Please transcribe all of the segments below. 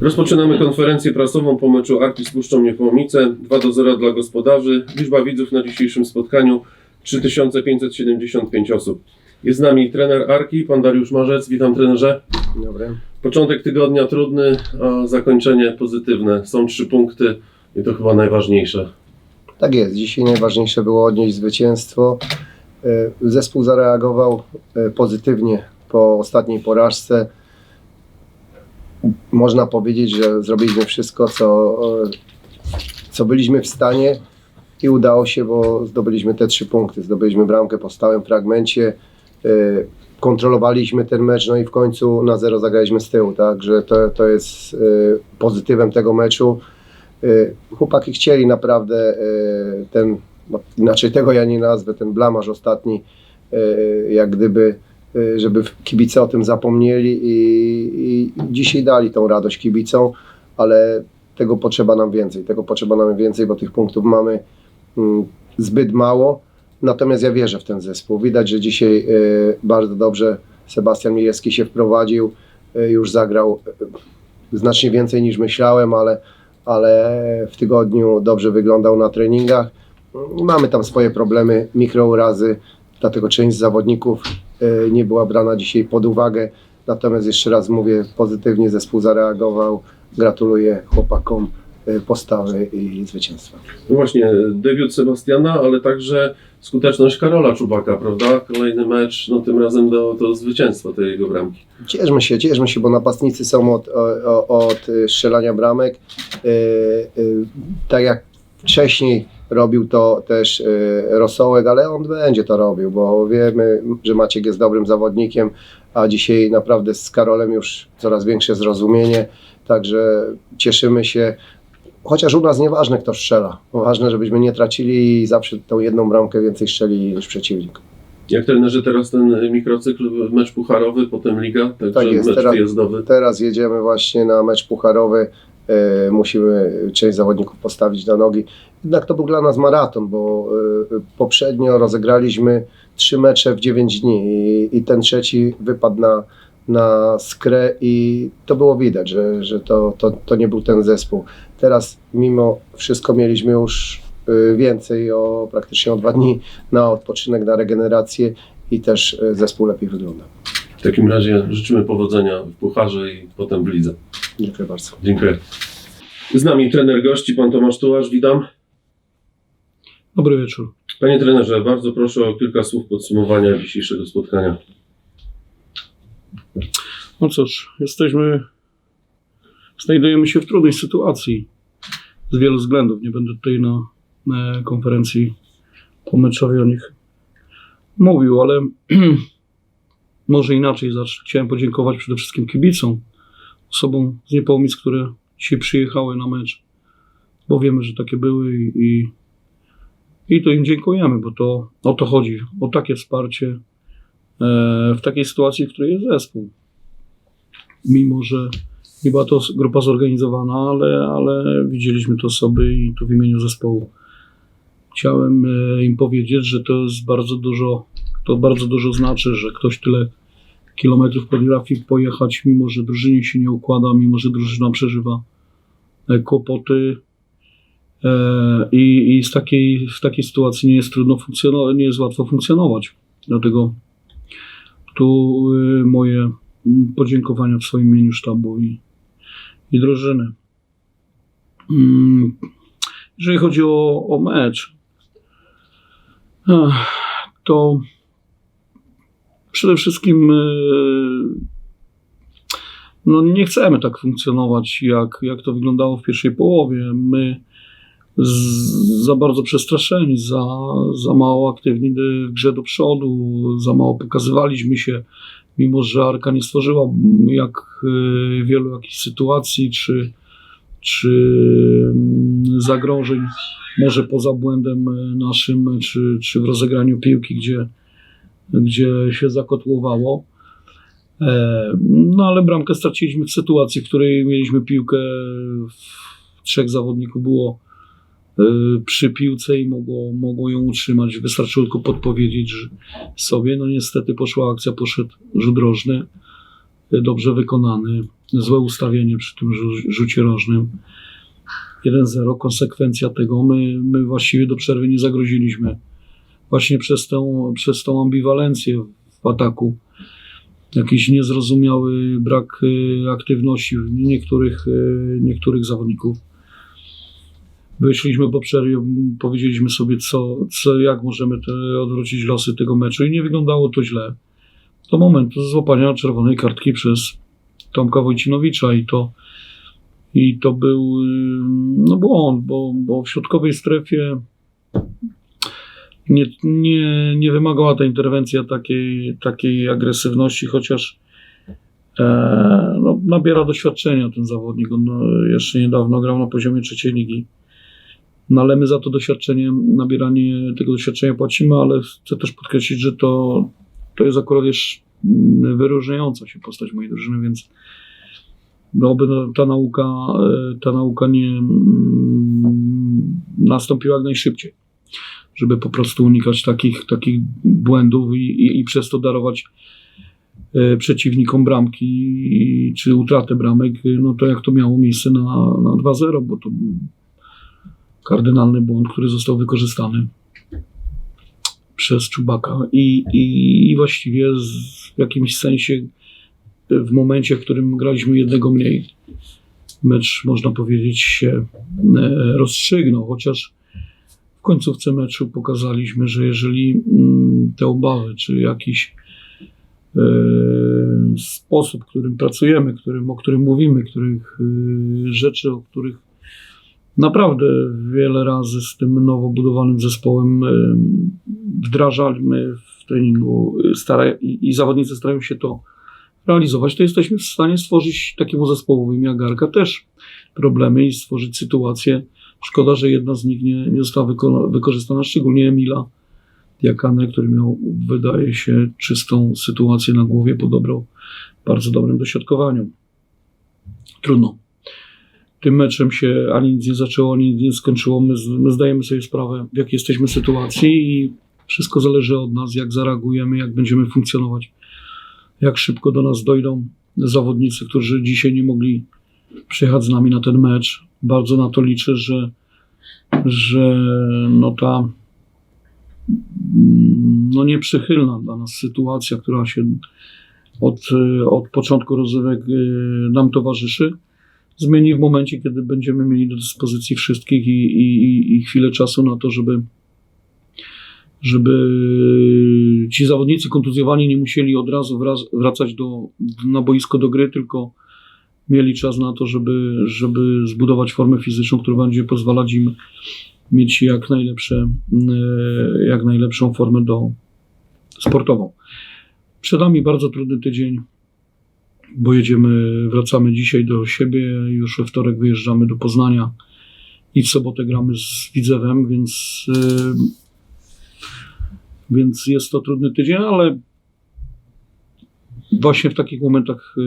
Rozpoczynamy konferencję prasową po meczu Arki z Puszczą Niepołomice. 2 do 0 dla gospodarzy. Liczba widzów na dzisiejszym spotkaniu 3575 osób. Jest z nami trener Arki, pan Dariusz Marzec. Witam trenerze. Dzień dobry. Początek tygodnia trudny, a zakończenie pozytywne. Są trzy punkty i to chyba najważniejsze. Tak jest. Dzisiaj najważniejsze było odnieść zwycięstwo. E, Zespół zareagował e, pozytywnie po ostatniej porażce. Można powiedzieć, że zrobiliśmy wszystko, co, co byliśmy w stanie i udało się, bo zdobyliśmy te trzy punkty. Zdobyliśmy bramkę po stałym fragmencie. e, Kontrolowaliśmy ten mecz, no i w końcu na zero zagraliśmy z tyłu, także to, to jest e, pozytywem tego meczu. Y, Chłopaki chcieli naprawdę y, ten, inaczej tego ja nie nazwę, ten blamaż ostatni, y, jak gdyby, y, żeby kibice o tym zapomnieli i, i dzisiaj dali tą radość kibicom, ale tego potrzeba nam więcej, tego potrzeba nam więcej, bo tych punktów mamy mm, zbyt mało. Natomiast ja wierzę w ten zespół. Widać, że dzisiaj y, bardzo dobrze Sebastian Mijewski się wprowadził, y, już zagrał y, znacznie więcej niż myślałem, ale ale w tygodniu dobrze wyglądał na treningach. Mamy tam swoje problemy, mikrourazy, dlatego część zawodników nie była brana dzisiaj pod uwagę. Natomiast jeszcze raz mówię, pozytywnie zespół zareagował. Gratuluję chłopakom e, postawy i zwycięstwa. No właśnie, debiut Sebastiana, ale także skuteczność Karola Czubaka, prawda? Kolejny mecz, no tym razem do, do zwycięstwa tej jego bramki. Cieszmy się, cieszmy się, bo napastnicy są od, o- o- od y, strzelania bramek. Y, y, Tak jak wcześniej robił to też y, Rosołek, ale on będzie to robił, bo wiemy, że Maciek jest dobrym zawodnikiem, a dzisiaj naprawdę z Karolem już coraz większe zrozumienie, także cieszymy się. Chociaż u nas nieważne kto strzela, ważne żebyśmy nie tracili i zawsze tą jedną bramkę więcej strzeli niż przeciwnik. Jak trenerzy teraz ten mikrocykl, mecz pucharowy, potem liga, także Tak jest, mecz teraz- wyjazdowy. Teraz jedziemy właśnie na mecz pucharowy. E, musimy część zawodników postawić na nogi. Jednak to był dla nas maraton, bo e, poprzednio rozegraliśmy trzy mecze w 9 dni i, i ten trzeci wypadł na, na skrę i to było widać, że, że to, to, to nie był ten zespół. Teraz mimo wszystko mieliśmy już e, więcej, o praktycznie o dwa dni na odpoczynek, na regenerację i też zespół lepiej wygląda. W takim razie życzymy powodzenia w pucharze i potem w lidze. Dziękuję bardzo. Dziękuję. Z nami trener gości, pan Tomasz Tułasz, witam. Dobry wieczór. Panie trenerze, bardzo proszę o kilka słów podsumowania dzisiejszego spotkania. No cóż, jesteśmy, znajdujemy się w trudnej sytuacji z wielu względów. Nie będę tutaj na, na konferencji pomeczowej o nich mówił, ale może inaczej zacznę. Chciałem podziękować przede wszystkim kibicom, osobom z Niepołomic, które dzisiaj przyjechały na mecz, bo wiemy, że takie były i, i, i to im dziękujemy, bo to o to chodzi, o takie wsparcie e, w takiej sytuacji, w której jest zespół mimo że nie była to grupa zorganizowana, ale, ale widzieliśmy to osoby i to w imieniu zespołu. Chciałem e, im powiedzieć, że to jest bardzo dużo, to bardzo dużo znaczy, że ktoś tyle kilometrów potrafi pojechać, mimo że drużynie się nie układa, mimo że drużyna przeżywa e, kłopoty. E, I, i z takiej, w takiej sytuacji nie jest trudno funkcjonować, nie jest łatwo funkcjonować. Dlatego tu e, moje podziękowania w swoim imieniu sztabu i, i drużyny. Mm, Jeżeli chodzi o, o mecz, to przede wszystkim e, no nie chcemy tak funkcjonować, jak, jak to wyglądało w pierwszej połowie. My z, za bardzo przestraszeni, za, za mało aktywni w grze do przodu, za mało pokazywaliśmy się mimo że Arka nie stworzyła jak y, wielu jakichś sytuacji czy, czy mm, zagrożeń, może poza błędem y, naszym, czy, czy w rozegraniu piłki, gdzie, gdzie się zakotłowało. E, No ale bramkę straciliśmy w sytuacji, w której mieliśmy piłkę, trzech zawodników było y, przy piłce i mogło, mogło ją utrzymać. Wystarczyło tylko podpowiedzieć sobie. No niestety poszła akcja, poszedł rzut rożny. y, dobrze wykonany, złe ustawienie przy tym rzu- rzucie rożnym. 1-0, konsekwencja tego, my, my właściwie do przerwy nie zagroziliśmy. Właśnie przez tą, przez tą ambiwalencję w ataku jakiś niezrozumiały brak y, aktywności niektórych, y, niektórych zawodników. Wyszliśmy po przerwie, powiedzieliśmy sobie, co, co, jak możemy te, odwrócić losy tego meczu i nie wyglądało to źle. Do momentu złapania czerwonej kartki przez Tomka Wojcinowicza i to, i to był y, no, błąd, bo, bo w środkowej strefie nie, nie, nie wymagała ta interwencja takiej, takiej agresywności, chociaż e, no, nabiera doświadczenia ten zawodnik. On no, jeszcze niedawno grał na poziomie trzeciej ligi. No ale my za to doświadczenie, nabieranie tego doświadczenia płacimy, ale chcę też podkreślić, że to, to jest akurat mm, wyróżniająca się postać mojej drużyny, więc no, ta nauka, e, ta nauka nie mm, nastąpiła jak najszybciej żeby po prostu unikać takich, takich błędów i, i, i przez to darować e, przeciwnikom bramki czy utratę bramek, e, no to jak to miało miejsce na, na 2-0, bo to był kardynalny błąd, który został wykorzystany przez Czubaka. I, i, i właściwie w jakimś sensie w momencie, w którym graliśmy jednego mniej, mecz można powiedzieć się e, rozstrzygnął, chociaż końcówce meczu pokazaliśmy, że jeżeli mm, te obawy, czy jakiś e, sposób, którym pracujemy, którym, o którym mówimy, których e, rzeczy, o których naprawdę wiele razy z tym nowo budowanym zespołem e, wdrażaliśmy w treningu e, i, i zawodnicy starają się to realizować, to jesteśmy w stanie stworzyć takiemu zespołowi jak Garka też problemy i stworzyć sytuację, Szkoda, że jedna z nich nie, nie została wyko- wykorzystana, szczególnie Emila Diakane, który miał, wydaje się, czystą sytuację na głowie, po dobrą, bardzo dobrym dośrodkowaniu. Trudno. Tym meczem się ani nic nie zaczęło, ani nic nie skończyło. My, my zdajemy sobie sprawę, w jakiej jesteśmy sytuacji i wszystko zależy od nas, jak zareagujemy, jak będziemy funkcjonować, jak szybko do nas dojdą zawodnicy, którzy dzisiaj nie mogli przyjechać z nami na ten mecz. Bardzo na to liczę, że, że no ta mm, no nieprzychylna dla nas sytuacja, która się od, od początku rozrywek y, nam towarzyszy, zmieni w momencie, kiedy będziemy mieli do dyspozycji wszystkich i, i, i- chwilę czasu na to, żeby żeby ci zawodnicy kontuzjowani nie musieli od razu wracać do, na boisko do gry, tylko mieli czas na to, żeby, żeby zbudować formę fizyczną, która będzie pozwalać im mieć jak, najlepsze, e, jak najlepszą formę do sportową. Przed nami bardzo trudny tydzień, bo jedziemy, wracamy dzisiaj do siebie, już we wtorek wyjeżdżamy do Poznania i w sobotę gramy z Widzewem, więc, e, więc jest to trudny tydzień, ale właśnie w takich momentach e,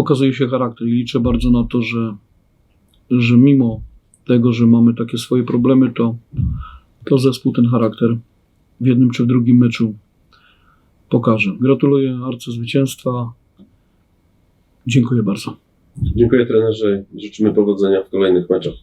pokazuje się charakter i liczę bardzo na to, że, że mimo tego, że mamy takie swoje problemy, to, to zespół ten charakter w jednym czy w drugim meczu pokaże. Gratuluję Arce zwycięstwa. Dziękuję bardzo. Dziękuję trenerze życzymy powodzenia w kolejnych meczach.